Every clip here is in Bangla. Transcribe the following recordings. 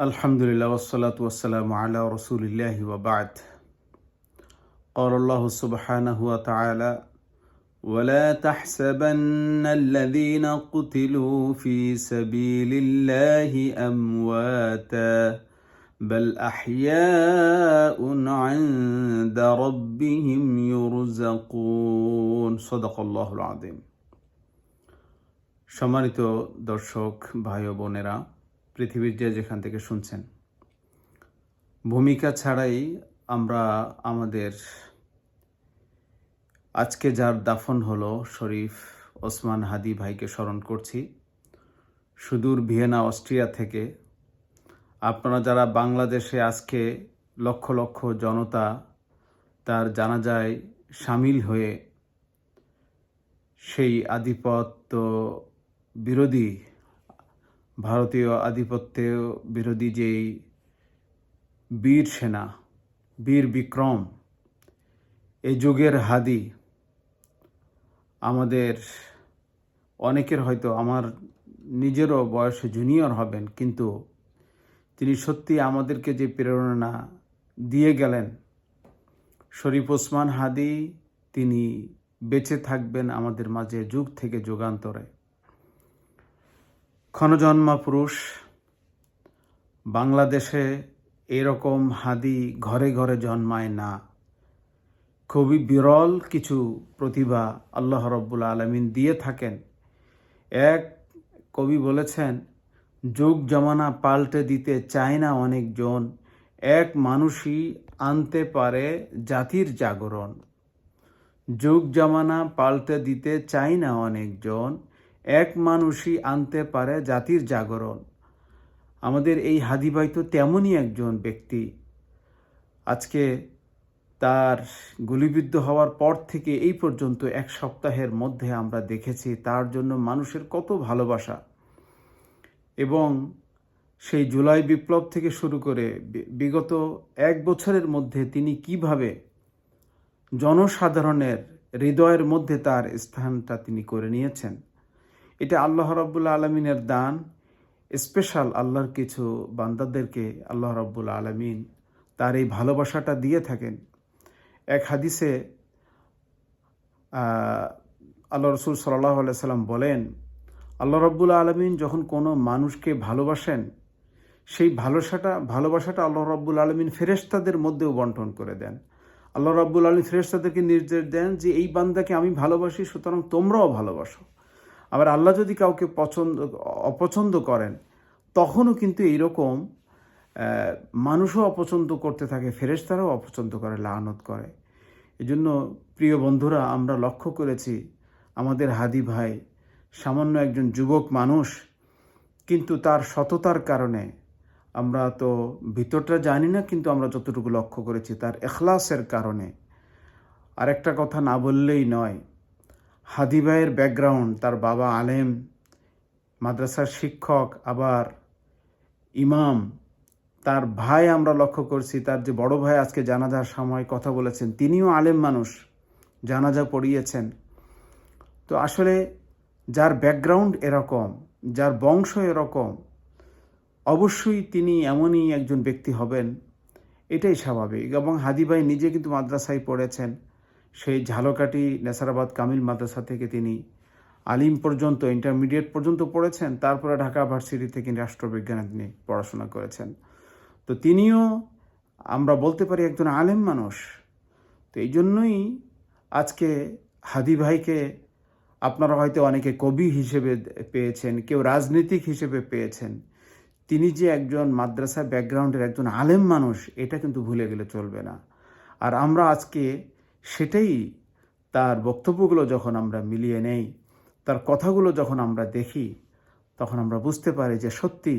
الحمد لله والصلاة والسلام على رسول الله وبعد قال الله سبحانه وتعالى ولا تحسبن الذين قتلوا في سبيل الله أمواتا بل أحياء عند ربهم يرزقون صدق الله العظيم সম্মানিত দর্শক ভাই ও বোনেরা পৃথিবীর যে যেখান থেকে শুনছেন। ভূমিকা ছাড়াই আমরা আমাদের আজকে যার দাফন হলো শরীফ ওসমান হাদি ভাইকে স্মরণ করছি। সুদূর ভিয়েনা, অস্ট্রিয়া থেকে আপনারা যারা বাংলাদেশে আজকে লক্ষ লক্ষ জনতা তার জানাজায় সামিল হয়ে সেই আধিপত্য বিরোধী ভারতীয় আধিপত্য বিরোধী যেই বীর সেনা, বীর বিক্রম এই যুগের হাদি, আমাদের অনেকের হয়তো আমার নিজেরও বয়সে জুনিয়র হবেন, কিন্তু তিনি সত্যি আমাদেরকে যে প্রেরণা দিয়ে গেলেন, শরীফ ওসমান হাদি, তিনি বেঁচে থাকবেন আমাদের মাঝে যুগ থেকে যুগান্তরে। ক্ষণজন্মা পুরুষ বাংলাদেশে এরকম হাদি ঘরে ঘরে জন্মায় না। খুবই বিরল কিছু প্রতিভা আল্লাহ রব্বুল আলমিন দিয়ে থাকেন। এক কবি বলেছেন, যুগ জমানা পাল্টে দিতে চায় না অনেকজন, এক মানুষই আনতে পারে জাতির জাগরণ। যুগ জমানা পাল্টে দিতে চায় না অনেকজন এক মানুষই আনতে পারে জাতির জাগরণ। আমাদের এই হাদিবাই তো তেমনই একজন ব্যক্তি। আজকে তার গুলিবিদ্ধ হওয়ার পর থেকে এই পর্যন্ত এক সপ্তাহের মধ্যে আমরা দেখেছি তার জন্য মানুষের কত ভালোবাসা। এবং সেই জুলাই বিপ্লব থেকে শুরু করে বিগত এক বছরের মধ্যে তিনি কীভাবে জনসাধারণের হৃদয়ের মধ্যে তার স্থানটা তিনি করে নিয়েছেন। এটা আল্লাহ রব্বুল্লা আলমিনের দান, স্পেশাল আল্লাহর কিছু বান্দাদেরকে আল্লাহ রব্বুল আলমিন তার এই ভালোবাসাটা দিয়ে থাকেন। এক হাদিসে আল্লাহ রসুল সাল্লাহ সাল্লাম বলেন, আল্লাহ রব্বুল আলমিন যখন কোনো মানুষকে ভালোবাসেন, সেই ভালোবাসাটা ভালোবাসাটা আল্লাহ রব্বুল আলমিন ফেরেস্তাদের মধ্যেও বন্টন করে দেন। আল্লাহ রব্বুল আলমিন ফেরেস্তাদেরকে নির্দেশ দেন যে, এই বান্দাকে আমি ভালোবাসি, সুতরাং তোমরাও ভালোবাসো। আবার আল্লাহ যদি কাউকে পছন্দ, অপছন্দ করেন, তখনও কিন্তু এইরকম মানুষও অপছন্দ করতে থাকে, ফেরেশতারাও অপছন্দ করে, লানত করে। এজন্য প্রিয় বন্ধুরা, আমরা লক্ষ্য করেছি, আমাদের হাদি ভাই সামান্য একজন যুবক মানুষ, কিন্তু তার সততার কারণে আমরা তো ভিতরটা জানি না, কিন্তু আমরা যতটুকু লক্ষ্য করেছি, তার এখলাসের কারণে। আরেকটা কথা না বললেই নয় হাদি ভাইয়ের ব্যাকগ্রাউন্ড তার বাবা আলেম, মাদ্রাসার শিক্ষক, আবার ইমাম। তার ভাই আমরা লক্ষ্য করছি, তার যে বড় ভাই আজকে জানাজার সময় কথা বলেছেন, তিনিও আলেম মানুষ, জানাজা পড়িয়েছেন। তো আসলে যার ব্যাকগ্রাউন্ড এরকম, যার বংশ এরকম, অবশ্যই তিনি এমনই একজন ব্যক্তি হবেন, এটাই স্বাভাবিক। এবং হাদি ভাই নিজে কিন্তু মাদ্রাসায় পড়েছেন। সেই ঝালকাটি নেসারাবাদ কামিল মাদ্রাসা থেকে তিনি আলিম পর্যন্ত ইন্টারমিডিয়েট পর্যন্ত পড়েছেন। তারপরে ঢাকা ভার্সিটি থেকে রাষ্ট্রবিজ্ঞানে তিনি পড়াশোনা করেছেন। তো তিনিও আমরা বলতে পারি একজন আলেম মানুষ। তো এই জন্যই আজকে হাদি ভাইকে আপনারা হয়তো অনেকে কবি হিসেবে পেয়েছেন, কেউ রাজনীতিক হিসেবে পেয়েছেন। তিনি যে একজন মাদ্রাসা ব্যাকগ্রাউন্ডের একজন আলেম মানুষ, এটা কিন্তু ভুলে গেলে চলবে না। আর আমরা আজকে সেটাই তার বক্তব্যগুলো যখন আমরা মিলিয়ে নেই, তার কথাগুলো যখন আমরা দেখি, তখন আমরা বুঝতে পারি যে সত্যি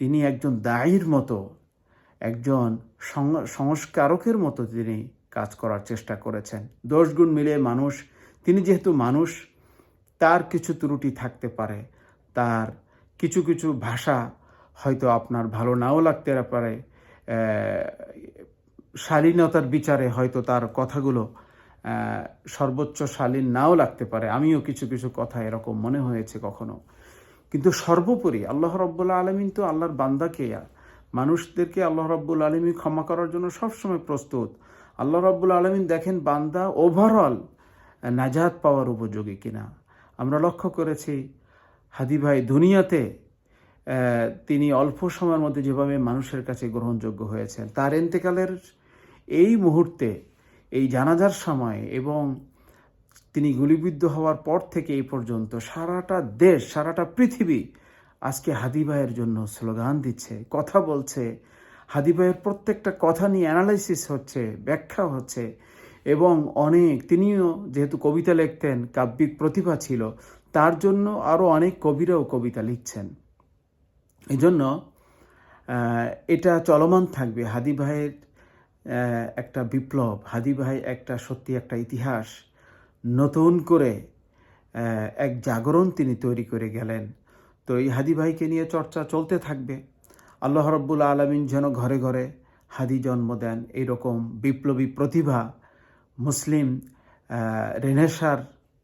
তিনি একজন দায়ীর মতো, একজন সংস্কারকের মতো তিনি কাজ করার চেষ্টা করেছেন। দোষগুণ মিলিয়ে মানুষ, তিনি যেহেতু মানুষ, তার কিছু ত্রুটি থাকতে পারে, তার কিছু কিছু ভাষা হয়তো আপনার ভালো নাও লাগতে পারে শালীনতার বিচারে হয়তো তার কথাগুলো সর্বোচ্চ শালীন নাও লাগতে পারে। আমিও কিছু কিছু কথা এরকম মনে হয়েছে কখনো। কিন্তু সর্বোপরি আল্লাহ রব্বুল্লা আলমিন তো আল্লাহর বান্দাকে, মানুষদেরকে আল্লাহ রাব্বুল আলমী ক্ষমা করার জন্য সবসময় প্রস্তুত। আল্লাহ রাব্বুল আলমিন দেখেন বান্দা ওভারঅল নাজাত পাওয়ার উপযোগী কিনা। আমরা লক্ষ্য করেছি, হাদি ভাই দুনিয়াতে তিনি অল্প সময়ের মধ্যে যেভাবে মানুষের কাছে গ্রহণযোগ্য হয়েছেন, তার এন্তেকালের এই মুহূর্তে এই জানাজার সময় এবং তিনি গুলিবিদ্ধ হওয়ার পর থেকে এই পর্যন্ত সারাটা দেশ সারাটা পৃথিবী আজকে হাদি ভাইয়ের জন্য স্লোগান দিচ্ছে কথা বলছে। হাদি ভাইয়ের প্রত্যেকটা কথা নিয়ে অ্যানালাইসিস হচ্ছে ব্যাখ্যা হচ্ছে এবং অনেক তিনিও যেহেতু কবিতা লিখতেন কাব্যিক প্রতিভা ছিল তার জন্য আরও অনেক কবিরাও কবিতা লিখছেন। এই জন্য এটা চলমান থাকবে। হাদি ভাইয়ের আহ, একটা বিপ্লব। হাদি ভাই একটা সত্যি একটা ইতিহাস। নতুন করে এক জাগরণ তিনি তৈরি করে গেলেন। তো এই হাদি ভাইকে নিয়ে চর্চা চলতে থাকবে। আল্লাহ রব্বুল আলমিন যেন ঘরে ঘরে হাদি জন্ম দেন। এইরকম বিপ্লবী প্রতিভা মুসলিম রেনেসার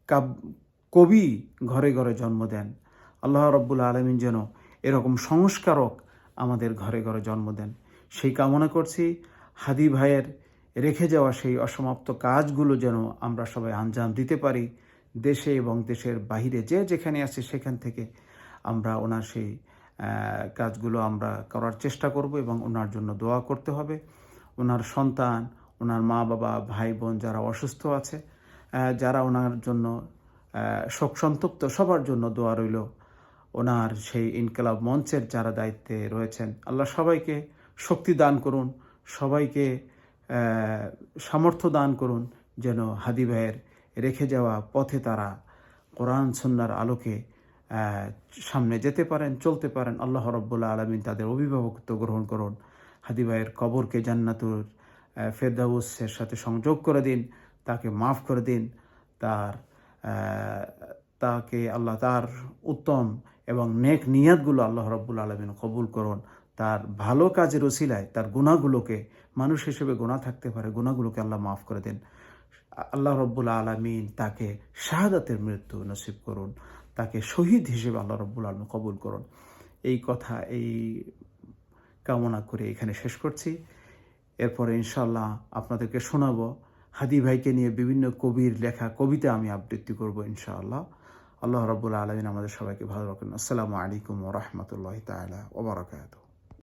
কাব- কবি ঘরে ঘরে জন্ম দেন। আল্লাহ রব্বুল আলমিন যেন এরকম সংস্কারক আমাদের ঘরে ঘরে জন্ম দেন। সেই কামনা করছি। হাদি ভাইয়ের রেখে যাওয়া সেই অসমাপ্ত কাজগুলো যেন আমরা সবাই আঞ্জাম দিতে পারি, দেশে এবং দেশের বাইরে যে যেখানে আছে সেখান থেকে আমরা ওনার সেই কাজগুলো আমরা করার চেষ্টা করব এবং ওনার জন্য দোয়া করতে হবে। ওনার সন্তান, ওনার মা বাবা, ভাই বোন যারা অসুস্থ আছে যারা ওনার জন্য শোক সন্তপ্ত, সবার জন্য দোয়া রইল। ওনার সেই ইনকলাব মঞ্চের যারা দায়িত্বে রয়েছেন, আল্লাহ সবাইকে শক্তি দান করুন। সবাইকে সামর্থ্য দান করুন যেন হাদি ভাইয়ের রেখে যাওয়া পথে তারা কোরআন সুন্নার আলোকে সামনে যেতে পারেন, চলতে পারেন। আল্লাহ রব্বুল্লা আলমিন তাদের অভিভাবকত্ব গ্রহণ করুন। হাদি ভাইয়ের কবরকে জান্নাতুর ফেরদাউসের সাথে সংযোগ করে দিন, তাকে মাফ করে দিন, তার তাকে আল্লাহ তার উত্তম এবং নেক নিয়াতগুলো আল্লাহ রব্বুল আলমিন কবুল করুন। তার ভালো কাজের ওসিলায় তার গুণাগুলোকে মানুষ হিসেবে গোনা থাকতে পারে গুণাগুলোকে আল্লাহ মাফ করে দেন। আল্লাহ রব্বুল আলমিন তাকে শাহাদাতের মৃত্যু নসিব করুন, তাকে শহীদ হিসেবে আল্লাহ রব্বুল আলম কবুল করুন। এই কথা, এই কামনা করে এখানে শেষ করছি। এরপরে ইনশাল্লাহ আপনাদেরকে শোনাবো। হাদি ভাইকে নিয়ে বিভিন্ন কবির লেখা কবিতা আমি আবৃত্তি করব ইনশাআল্লাহ। আল্লাহ রব্বুল আলমিন আমাদের সবাইকে ভালো রাখেন। আসসালামু আলাইকুম রহমতুল্লাহ তালা ওবরাকাতু